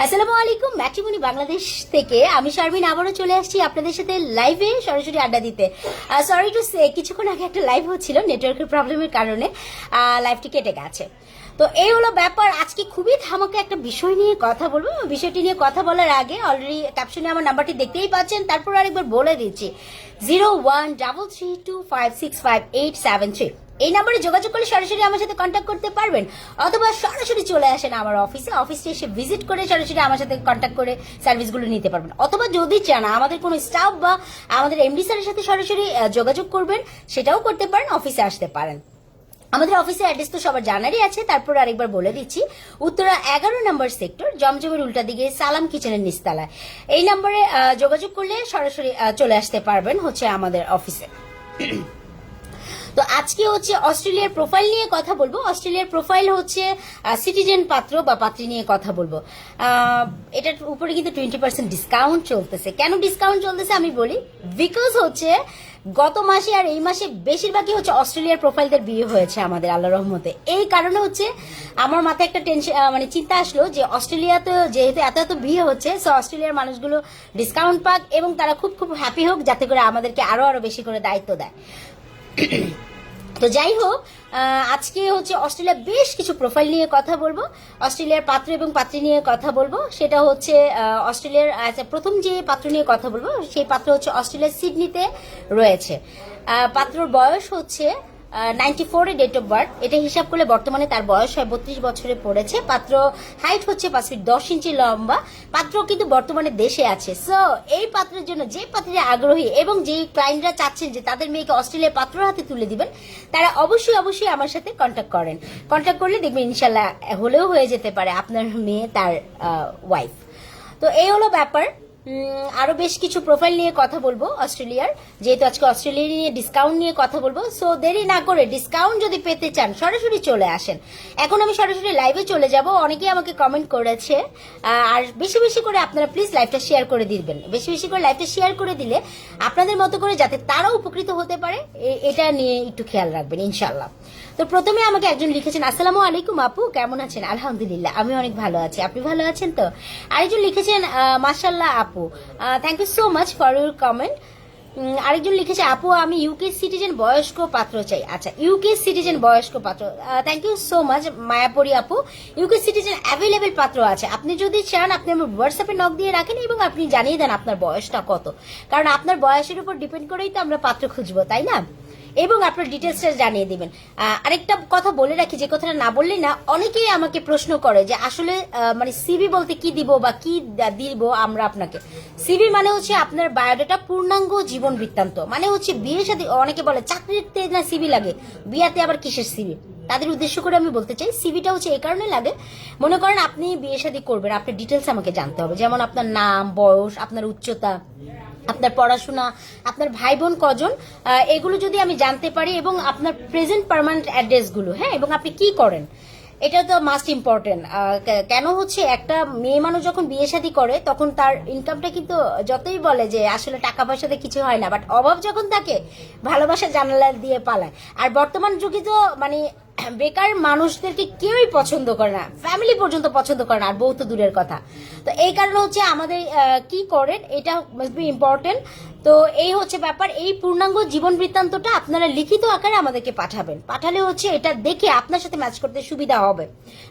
আসসালামু আলাইকুম ম্যাট্রিমনি বাংলাদেশ থেকে। আমি শারমিন, আবারও চলে আসছি আপনাদের সাথে লাইভে সরাসরি আড্ডা দিতে। সরি টু সে কিছুক্ষণ আগে একটা লাইভ হচ্ছিল নেটওয়ার্কের প্রবলেমের কারণে। লাইভটি কেটে গেছে। তো এই হলো ব্যাপার। আজকে খুবই ধামাকে একটা বিষয় নিয়ে কথা বলব। বিষয়টি নিয়ে কথা বলার আগে অলরেডি ক্যাপশনে আমার নাম্বারটি দেখতেই পাচ্ছেন। তারপর আরেকবার বলে দিচ্ছি zero one double three two five six five eight seven three এই নাম্বারে যোগাযোগ করলে সরাসরি আমার সাথে কন্ট্যাক্ট করতে পারবেন। অথবা সরাসরি চলে আসেন আমার অফিসে অফিসে এসে ভিজিট করে সরাসরি আমার সাথে কন্ট্যাক্ট করে সার্ভিসগুলো নিতে পারবেন। অথবা যদি চান, আমাদের কোনো স্টাফ বা আমাদের এমডি স্যারের সাথে সরাসরি যোগাযোগ করবেন, সেটাও করতে পারেন অফিসে আসতে পারেন। আমাদের অফিসের অ্যাড্রেস তো সবার জানারই আছে। তারপর আরেকবার বলে দিচ্ছি, উত্তরা এগারো নম্বর সেক্টর জমজমের উল্টা দিকে সালাম কিচেনের নিস্তালায়। এই নম্বরে যোগাযোগ করলে সরাসরি চলে আসতে পারবেন হচ্ছে আমাদের অফিসে তো আজকে হচ্ছে অস্ট্রেলিয়ার প্রোফাইল নিয়ে কথা বলব। অস্ট্রেলিয়ার প্রোফাইল হচ্ছে সিটিজেন পাত্র বা পাত্রী নিয়ে কথা বলব। এটার উপরে কিন্তু টোয়েন্টি পার্সেন্ট ডিসকাউন্ট চলতেছে। কেন ডিসকাউন্ট চলতেছে আমি বলি? বিকজ হচ্ছে গত মাসে আর এই মাসে বেশিরভাগই হচ্ছে অস্ট্রেলিয়ার প্রোফাইলদের বিয়ে হয়েছে আমাদের, আল্লাহ রহমতে। এই কারণে হচ্ছে আমার মাথায় একটা টেনশন মানে চিন্তা আসলো যে অস্ট্রেলিয়াতে যেহেতু এত এত বিয়ে হচ্ছে সো অস্ট্রেলিয়ার মানুষগুলো ডিসকাউন্ট পাক এবং তারা খুব খুব হ্যাপি হোক, যাতে করে আমাদেরকে আরও আরও বেশি করে দায়িত্ব দেয়। তো যাই হোক আজকে হচ্ছে অস্ট্রেলিয়া বেশ কিছু প্রোফাইল নিয়ে কথা বলব। অস্ট্রেলিয়ার পাত্র এবং পাত্রী নিয়ে কথা বলব। সেটা হচ্ছে অস্ট্রেলিয়ার প্রথম যে পাত্র নিয়ে কথা বলব, সেই পাত্র হচ্ছে অস্ট্রেলিয়ার সিডনিতে রয়েছে। পাত্রর বয়স হচ্ছে নাইনটি ফোরে ডেট অফ বার্থ এটা হিসাব করলে বর্তমানে তার বয়স হয় বত্রিশ বছরে পড়েছে। পাত্র হাইট হচ্ছে পাঁচ ফিট দশ ইঞ্চি লম্বা। পাত্র কিন্তু বর্তমানে দেশে আছে। সো এই পাত্রের জন্য যে পাত্রীরা আগ্রহী এবং যে ক্লায়েন্টরা চাচ্ছেন যে তাদের মেয়েকে অস্ট্রেলিয়ার পাত্র হাতে তুলে দিবেন, তারা অবশ্যই অবশ্যই আমার সাথে কন্ট্যাক্ট করেন। কন্ট্যাক্ট করলে দেখবেন ইনশাল্লাহ হলেও হয়ে যেতে পারে আপনার মেয়ে তার ওয়াইফ তো এই হলো ব্যাপার। উম, আরও বেশ কিছু প্রোফাইল নিয়ে কথা বলব অস্ট্রেলিয়ার। যেহেতু আজকে অস্ট্রেলিয়া নিয়ে ডিসকাউন্ট নিয়ে কথা বলব সো দেরি না করে ডিসকাউন্ট যদি পেতে চান সরাসরি চলে আসেন। এখন আমি সরাসরি লাইভে চলে যাব অনেকেই আমাকে কমেন্ট করেছে আর বেশি বেশি করে আপনারা প্লিজ লাইভটা শেয়ার করে দিবেন। বেশি বেশি করে লাইভটা শেয়ার করে দিলে আপনাদের মতো করে যাতে তারাও উপকৃত হতে পারে এটা নিয়ে একটু খেয়াল রাখবেন ইনশাল্লাহ তো প্রথমে আমাকে একজন লিখেছেন, আসসালামু আলাইকুম আপু, কেমন আছেন? আলহামদুলিল্লাহ, আমি অনেক ভালো আছি। আপনি ভালো আছেন তো? আরেকজন লিখেছেন মাসাল্লাহ আপু thank you so much for your comment আরেকজন লিখেছে, আপু, আমি ইউকে সিটিজেন বয়স্ক পাত্র চাই। আচ্ছা ইউকে সিটিজেন বয়স্ক পাত্র thank you so much Mayapuri আপু। ইউকে সিটিজেন অ্যাভেলেবেল পাত্র আছে। আপনি যদি চান, আপনি আমার হোয়াটসঅ্যাপে নক দিয়ে রাখেন এবং আপনি জানিয়ে দেন আপনার বয়সটা কত। কারণ আপনার বয়সের উপর ডিপেন্ড করেই তো আমরা পাত্র খুঁজবো, তাই না? এবং আপনার ডিটেলসটা জানিয়ে দিবেন। আরেকটা কথা বলে রাখি, যে কথাটা না বললেই না, অনেকেই আমাকে প্রশ্ন করে যে আসলে মানে সিবি বলতে কি দিব বা কি দিব আমরা আপনাকে। সিবি মানে হচ্ছে আপনার বায়োডাটা পূর্ণাঙ্গ জীবন বৃত্তান্ত। মানে হচ্ছে বিয়ের সাথে অনেকে বলে, চাকরিতে না সিবি লাগে, বিয়াতে আবার কিসের সিবি তাদের উদ্দেশ্য করে আমি বলতে চাই সিভিটা হচ্ছে এই কারণে লাগে, মনে করেন আপনি বিয়ে শাদী করবেন, আপনার ডিটেলস আমাকে জানতে হবে। যেমন আপনার নাম, বয়স, আপনার উচ্চতা। আপনার পড়াশোনা, আপনার ভাই বোন কজন এগুলো যদি আমি জানতে পারি এবং আপনার প্রেজেন্ট পার্মানেন্ট অ্যাড্রেসগুলো হ্যাঁ? এবং আপনি কি করেন? এটা তো মাস্ট ইম্পর্টেন্ট কেন হচ্ছে একটা মেয়ে মানুষ যখন বিয়ে শাদী করে, তখন তার ইনকামটা কিন্তু যতই বলে যে আসলে টাকা পয়সাতে কিছু হয় না বাট অভাব যখন থাকে, ভালোবাসা জানালা দিয়ে পালায়। আর বর্তমান যুগে তো মানে বেকার মানুষদেরকে কেউই পছন্দ করে না। ফ্যামিলি পর্যন্ত পছন্দ করে না, আর বউ তো দূরের কথা। তো এই কারণে হচ্ছে আমাদের কি করেন, এটা মাস্ট বি ইম্পর্টেন্ট তো এই হচ্ছে ব্যাপার, এই পূর্ণাঙ্গ জীবন বৃত্তান্তটা আপনারা লিখিত আকারে আমাদেরকে পাঠাবেন। পাঠালে হচ্ছে এটা দেখে আপনার সাথে ম্যাচ করতে সুবিধা হবে।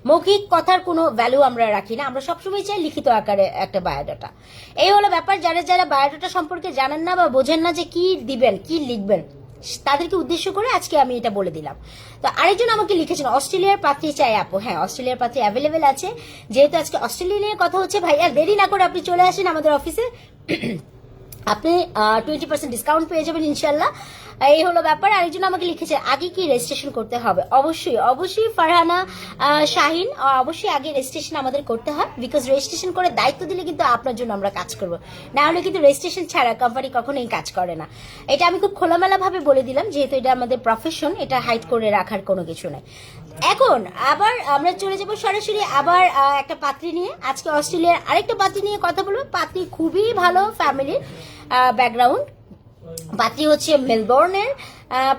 মৌখিক কথার কোনো ভ্যালু আমরা রাখি না, আমরা সবসময় চাই লিখিত আকারে একটা বায়োডাটা এই হলো ব্যাপার, যারা যারা বায়োডাটা সম্পর্কে জানেন না বা বোঝেন না যে কি দিবেন, কি লিখবেন তাদেরকে উদ্দেশ্য করে আজকে আমি এটা বলে দিলাম। তো আরেকজন আমাকে লিখেছেন, অস্ট্রেলিয়ার পাত্রী চাই আপু। হ্যাঁ অস্ট্রেলিয়ার পাত্রী অ্যাভেলেবেল আছে। যেহেতু আজকে অস্ট্রেলিয়া নিয়ে কথা হচ্ছে ভাই আর দেরি না করে আপনি চলে আসেন আমাদের অফিসে। আপনি টোয়েন্টি পার্সেন্ট ডিসকাউন্ট পেয়ে যাবেন ইনশাল্লাহ এই হলো ব্যাপার। আরেকজন আমাকে লিখেছে, আগে কি রেজিস্ট্রেশন করতে হবে? অবশ্যই অবশ্যই ফারহানা শাহিন অবশ্যই আগে রেজিস্ট্রেশন আমাদের করতে হয় বিকজ রেজিস্ট্রেশন করে দায়িত্ব দিলে কিন্তু আপনার জন্য আমরা কাজ করব। না হলে কিন্তু রেজিস্ট্রেশন ছাড়া কোম্পানি কখনোই কাজ করে না। এটা আমি খুব খোলামেলা ভাবে বলে দিলাম, যেহেতু এটা আমাদের প্রফেশন এটা হাইড করে রাখার কোনো কিছু নাই। এখন আবার আমরা চলে যাব সরাসরি আবার একটা পাত্রী নিয়ে। আজকে অস্ট্রেলিয়ার আরেকটা পাত্রী নিয়ে কথা বলব। পাত্রী খুবই ভালো ফ্যামিলির ব্যাকগ্রাউন্ড পাত্রী হচ্ছে মেলবোর্নের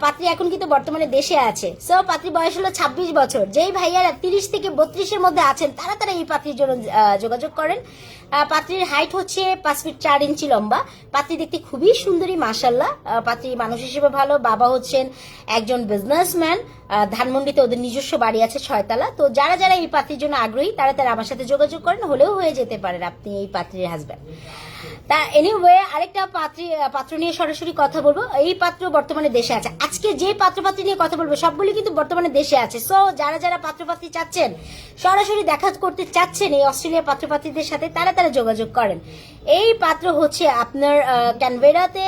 পাত্রী এখন কিন্তু বর্তমানে দেশে আছে। সো পাত্রী বয়স হলো ছাব্বিশ বছর। যেই ভাইয়ারা তিরিশ থেকে বত্রিশের মধ্যে আছেন, তারা তারা এই পাত্রীর জন্য যোগাযোগ করেন। পাত্রীর হাইট হচ্ছে পাঁচ ফিট চার ইঞ্চি লম্বা। পাত্রী দেখতে খুবই সুন্দরী মাসাল্লাহ পাত্রী মানুষ হিসেবে ভালো। বাবা হচ্ছেন একজন বিজনেসম্যান ধানমন্ডিতে ওদের নিজস্ব বাড়ি আছে ছয়তলা। তো যারা যারা এই পাত্রীর জন্য আগ্রহী, তারা তারা আমার সাথে যোগাযোগ করেন। হলেও হয়ে যেতে পারেন আপনি এই পাত্রীর হাজব্যান্ড তা এনিওয়ে আরেকটা পাত্রী পাত্র নিয়ে সরাসরি কথা বলব। এই পাত্র বর্তমানে দেশে আছে। আজকে যে পাত্র পাত্রী নিয়ে কথা বলব, সবগুলি কিন্তু বর্তমানে দেশে আছে। সো যারা যারা পাত্র পাত্রী চাচ্ছেন, সরাসরি দেখা করতে চাচ্ছেন এই অস্ট্রেলিয়া পাত্র পাত্রীদের সাথে, তারা তারা যোগাযোগ করেন। এই পাত্র হচ্ছে আপনার ক্যানভেরাতে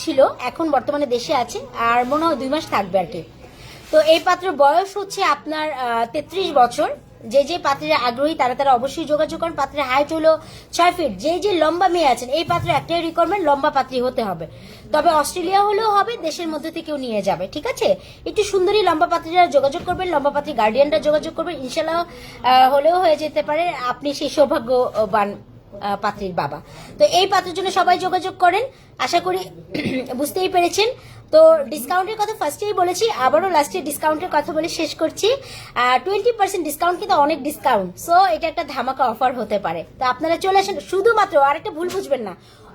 ছিল, এখন বর্তমানে দেশে আছে, আর মনে হয় দুই মাস থাকবে আর কি। তো এই পাত্র বয়স হচ্ছে আপনার তেত্রিশ বছর। যে যে পাত্রীরা আগ্রহী, তারা তারা অবশ্যই যোগাযোগ করেন। পাত্রের হাইট হলো ছয় ফিট যে যে লম্বা মেয়ে আছেন, এই পাত্রে একটাই রিকোয়ারমেন্ট লম্বা পাত্রী হতে হবে। তবে অস্ট্রেলিয়া হলেও হবে, দেশের মধ্যে থেকেও নিয়ে যাবে, ঠিক আছে? একটু সুন্দরী লম্বা পাত্রীরা যোগাযোগ করবেন, লম্বা পাত্রী গার্ডিয়ানরা যোগাযোগ করবেন। ইনশাল্লাহ হলেও হয়ে যেতে পারে। আপনি সেই সৌভাগ্যবান পাত্রীর বাবা। তো এই পাত্রের জন্য সবাই যোগাযোগ করেন। আশা করি বুঝতেই পেরেছেন। তো ডিসকাউন্টের কথা ফার্স্টেই বলেছি, আবারও লাস্টে ডিসকাউন্টের কথা বলে শেষ করছি। টোয়েন্টি পার্সেন্ট ডিসকাউন্ট কিন্তু অনেক ডিসকাউন্ট সো এটা একটা ধামাকা অফার হতে পারে। তো আপনারা চলে আসেন, শুধুমাত্র, আরেকটা ভুল বুঝবেন না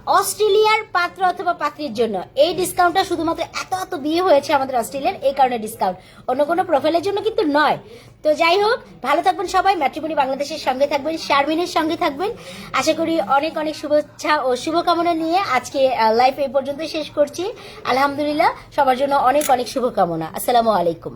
অস্ট্রেলিয়ার পাত্র অথবা পাত্রীর জন্য। এই ডিসকাউন্টটা শুধুমাত্র এত এত বিয়ে হয়েছে আমাদের অস্ট্রেলিয়ার, এই কারণে ডিসকাউন্ট অন্য কোনো প্রোফাইলের জন্য কিন্তু নয়। তো যাই হোক, ভালো থাকবেন সবাই। ম্যাট্রিমনি বাংলাদেশের সঙ্গে থাকবেন শারমিনের সঙ্গে থাকবেন। আশা করি অনেক অনেক শুভেচ্ছা ও শুভকামনা নিয়ে আজকে লাইফ এই পর্যন্ত শেষ করছি। আলহামদুলিল্লাহ, সবার জন্য অনেক অনেক শুভকামনা। আসসালামু আলাইকুম।